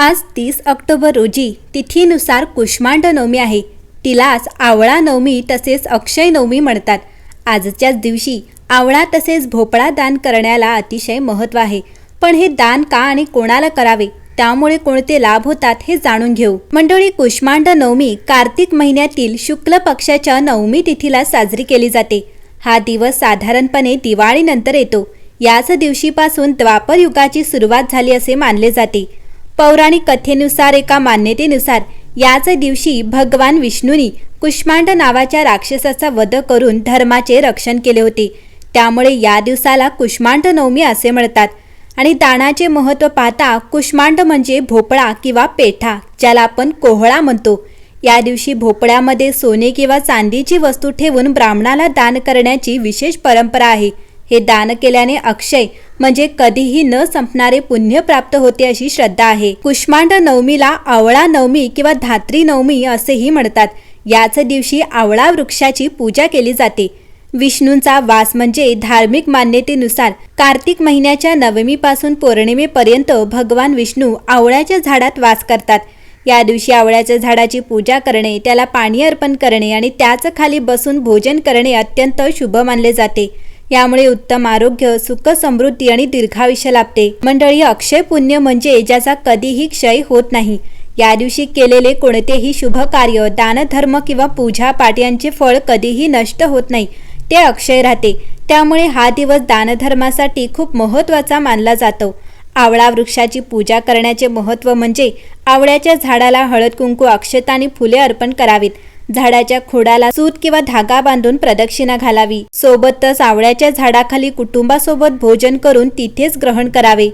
आज तीस ऑक्टोबर रोजी तिथीनुसार कुष्मांड नवमी आहे. तिलाच आवळा नवमी तसेच अक्षय नवमी म्हणतात. आजच्याच दिवशी आवळा तसेच भोपळा दान करण्याला अतिशय महत्त्व आहे. पण हे दान का आणि कोणाला करावे? त्यामुळे कोणते लाभ होतात हे जाणून घेऊ. मंडळी कुष्मांड नवमी कार्तिक महिन्यातील शुक्ल पक्षाच्या नवमी तिथीला साजरी केली जाते. हा दिवस साधारणपणे दिवाळीनंतर येतो. याच दिवशीपासून द्वापर युगाची सुरुवात झाली असे मानले जाते. पौराणिक कथेनुसार एका मान्यतेनुसार याच दिवशी भगवान विष्णूंनी कुष्मांड नावाच्या राक्षसाचा वध करून धर्माचे रक्षण केले होते. त्यामुळे या दिवसाला कुष्मांड नवमी असे म्हणतात आणि दानाचे महत्त्व पाहता कुष्मांड म्हणजे भोपळा किंवा पेठा ज्याला आपण कोहळा म्हणतो. या दिवशी भोपळ्यामध्ये सोने किंवा चांदीची वस्तू ठेवून ब्राह्मणाला दान करण्याची विशेष परंपरा आहे. हे दान केल्याने अक्षय म्हणजे कधीही न संपणारे पुण्य प्राप्त होते अशी श्रद्धा आहे. कुष्मांड नवमीला आवळा नवमी किंवा धात्री नवमी असेही म्हणतात. याच दिवशी आवळा वृक्षाची पूजा केली जाते. विष्णूंचा वास म्हणजे धार्मिक मान्यतेनुसार कार्तिक महिन्याच्या नवमीपासून पौर्णिमेपर्यंत भगवान विष्णू आवळ्याच्या झाडात वास करतात. या दिवशी आवळ्याच्या झाडाची पूजा करणे त्याला पाणी अर्पण करणे आणि त्याच खाली बसून भोजन करणे अत्यंत शुभ मानले जाते. यामुळे उत्तम आरोग्य सुख समृद्धी आणि दीर्घायुष्य लाभते. मंडळी अक्षय पुण्य म्हणजे ज्याचा कधीही क्षय होत नाही. या दिवशी केलेले कोणतेही शुभ कार्य दानधर्म किंवा पूजा पाठ यांचे फळ कधीही नष्ट होत नाही ते अक्षय राहते. त्यामुळे हा दिवस दानधर्मासाठी खूप महत्त्वाचा मानला जातो. आवळा वृक्षाची पूजा करण्याचे महत्त्व म्हणजे आवळ्याच्या झाडाला हळद कुंकू अक्षता आणि फुले अर्पण करावीत. झाडाच्या खोडाला सूत किंवा धागा बांधून प्रदक्षिणा घालावी. सोबतच आवळ्याच्या झाडाखाली कुटुंबासोबत भोजन करून तिथेच ग्रहण करावे.